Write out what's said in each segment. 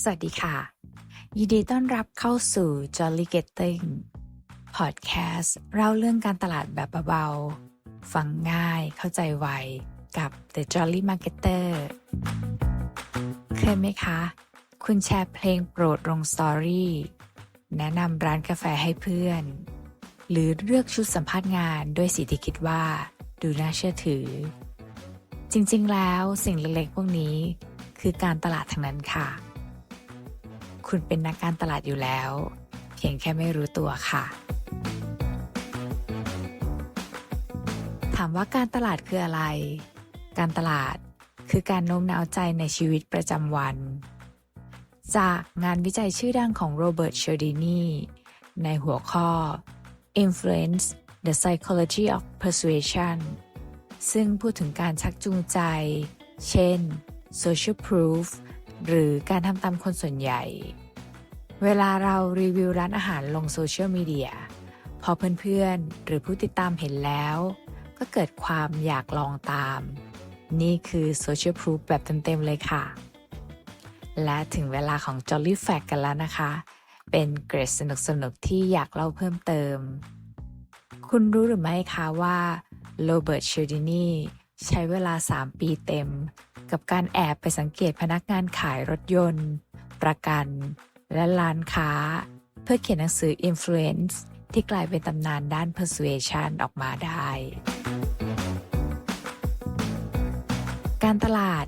สวัสดีค่ะ ยินดีต้อนรับเข้าสู่ Jolly Getting Podcast เล่าเรื่องการตลาดแบบเบาๆ ฟังง่ายเข้าใจไวกับ The Jolly Marketer เคยไหมคะ คุณแชร์เพลงโปรดลงสตอรี่ แนะนำร้านกาแฟให้เพื่อน หรือเลือกชุดสัมภาษณ์งานด้วยสีที่คิดว่า ดูน่าเชื่อถือ จริงๆแล้วสิ่งเล็กๆพวกนี้คือการตลาดทั้งนั้นค่ะ คุณเป็นนักการตลาดอยู่แล้ว เพียงแค่ไม่รู้ตัวค่ะ ถามว่าการตลาดคืออะไร การตลาดคือการโน้มน้าวใจในชีวิตประจำวัน จากงานวิจัยชื่อดังของโรเบิร์ตเชอร์ดินีในหัวข้อ Influence the Psychology of Persuasion ซึ่งพูดถึงการชักจูงใจ เช่น social proof หรือการทำตามคนส่วนใหญ่ เวลาเรารีวิวร้านอาหารลงโซเชียลมีเดียพอเพื่อนๆ หรือผู้ติดตามเห็นแล้ว ก็เกิดความอยากลองตาม นี่คือ social proof แบบเต็มๆ เลยค่ะ และถึงเวลาของ Jolly Fact กันแล้วนะคะ เป็นเกรดสนุกๆ ที่อยากเล่าเพิ่มเติม คุณรู้หรือไม่คะว่าโรเบิร์ตเชอร์ดินี ใช้เวลา 3 ปีเต็ม กับการแอบไปสังเกตพนักงานขายรถยนต์ ประกัน และร้านค้า เพื่อเขียนหนังสือ Influence ที่กลายเป็นตำนานด้าน persuasion ออกมาได้ การตลาด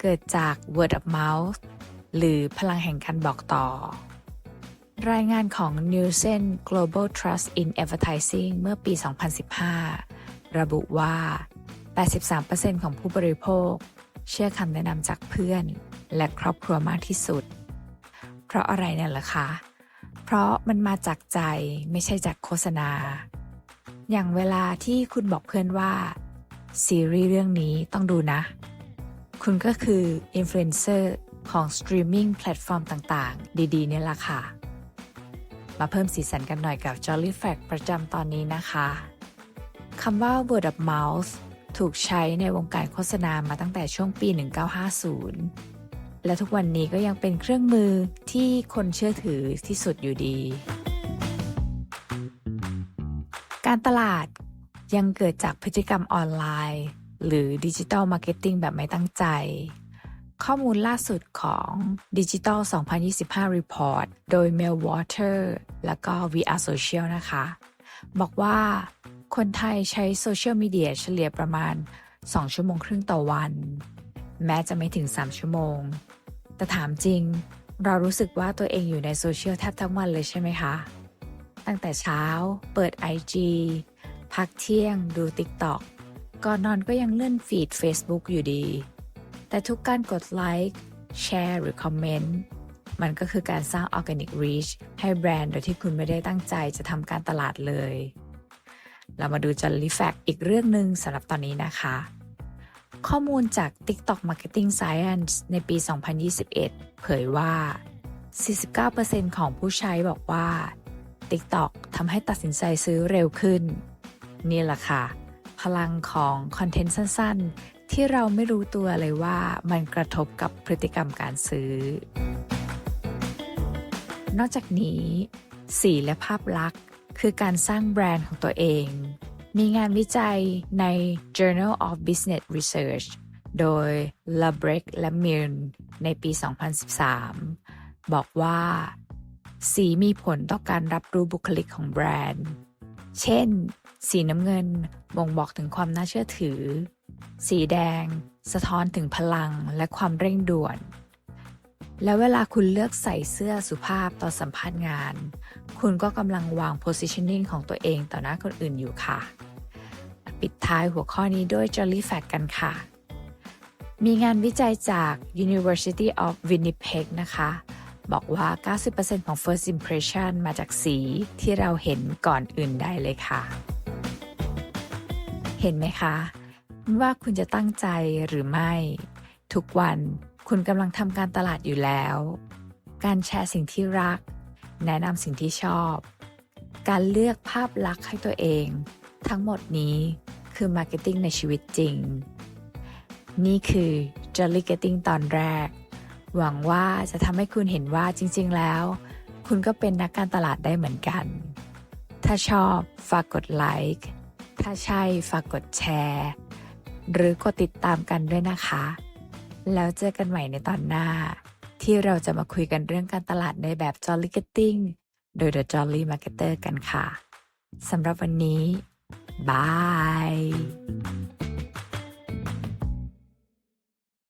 เกิดจาก word of mouth หรือพลังแห่งการบอกต่อ รายงานของ Nielsen Global Trust in Advertising เมื่อปี 2015 ระบุว่า 83%ของผู้บริโภค เชื่อคำแนะนำจากเพื่อน และครอบครัวมากที่สุด เพราะอะไรเนี่ยล่ะคะ เพราะมันมาจากใจไม่ใช่จากโฆษณา อย่างเวลาที่คุณบอกเพื่อนว่า ซีรีส์เรื่องนี้ต้องดูนะ คุณก็คืออินฟลูเอนเซอร์ของสตรีมมิ่งแพลตฟอร์มต่างๆ ดีๆ เนี่ยล่ะค่ะ มาเพิ่มสีสันกันหน่อยกับ Jolly Fact ประจำตอนนี้นะคะคำว่า word of mouth ถูกใช้ในวงการโฆษณามาตั้งแต่ช่วงปี 1950 และทุกวันนี้ก็ยังเป็นเครื่องมือที่คนเชื่อถือที่สุดอยู่ดี การตลาดยังเกิดจากพฤติกรรมออนไลน์ หรือดิจิ t a ลมาร์เก็ตติ้งแบบไม่ตั้งใจ ข้อมูลล่าสุดของ Digital 2025 Report โดย Melwater และก็ VR Social นะคะ บอกว่า คนไทยใช้โซเชียลมีเดียเฉลี่ยประมาณ 2 ชั่วโมงครึ่งต่อวัน แม้จะไม่ถึง 3 ชั่วโมง แต่ถามจริง เรารู้สึกว่าตัวเองอยู่ในโซเชียลแทบทั้งวันเลยใช่ไหมคะ ตั้งแต่เช้า เปิด IG พักเที่ยง ดู TikTok ก่อนนอนก็ยังเลื่อนฟีด Facebook อยู่ดี แต่ทุกการกดไลค์แชร์หรือคอมเมนต์มันก็คือการสร้าง Organic Reach ให้แบรนด์โดยที่คุณไม่ได้ตั้งใจจะทำการตลาดเลย เรามาดู Jolly Fact อีกเรื่องหนึ่งสำหรับตอนนี้นะคะ ข้อมูลจาก TikTok Marketing Science ในปี 2021 เผยว่า 49%ของผู้ใช้บอกว่า TikTok ทำให้ตัดสินใจซื้อเร็วขึ้น นี่แหละค่ะ พลังของคอนเทนต์สั้น ๆ ที่เราไม่รู้ตัวเลยว่ามันกระทบกับพฤติกรรมการซื้อ นอกจากนี้ สีและภาพลักษณ์ คือการสร้างแบรนด์ของตัวเอง มีงานวิจัยใน Journal of Business Research โดย l a b r e c และ Milne ในปี 2013 บอกว่า สีมีผลต่อการรับรู้บุคลิกของแบรนด์ เช่น สีน้ำเงินบ่งบอกถึงความน่าเชื่อถือ สีแดง สะท้อนถึงพลังและความเร่งด่วน แล้วเวลาคุณเลือกใส่เสื้อสุภาพต่อสัมภาษณ์งาน คุณก็กำลังวาง positioning ของตัวเองต่อหน้าคนอื่นอยู่ค่ะ ปิดท้ายหัวข้อนี้ด้วย Jolly Fact กันค่ะ มีงานวิจัยจาก University of Winnipeg นะคะ บอกว่า 90%ของ first impression มาจากสีที่เราเห็นก่อนอื่นใดเลยค่ะ เห็นไหมคะ ว่าคุณจะตั้งใจหรือไม่ ทุกวัน คุณกำลังทำการตลาดอยู่แล้ว การแชร์สิ่งที่รัก แนะนำสิ่งที่ชอบ การเลือกภาพลักษณ์ให้ตัวเอง ทั้งหมดนี้คือมาร์เก็ตติ้งในชีวิตจริง นี่คือ Jolly Getting ตอนแรก หวังว่าจะทำให้คุณเห็นว่าจริง ๆ แล้ว คุณก็เป็นนักการตลาดได้เหมือนกัน ถ้าชอบฝากกดไลค์ถ้าใช่ฝากกดแชร์ หรือกดติดตามกันด้วยนะคะ แล้วเจอกันใหม่ในตอนหน้า ที่เราจะมาคุยกันเรื่องการตลาดในแบบ Jolly Getting โดย The Jolly Marketer กันค่ะสำหรับวันนี้บาย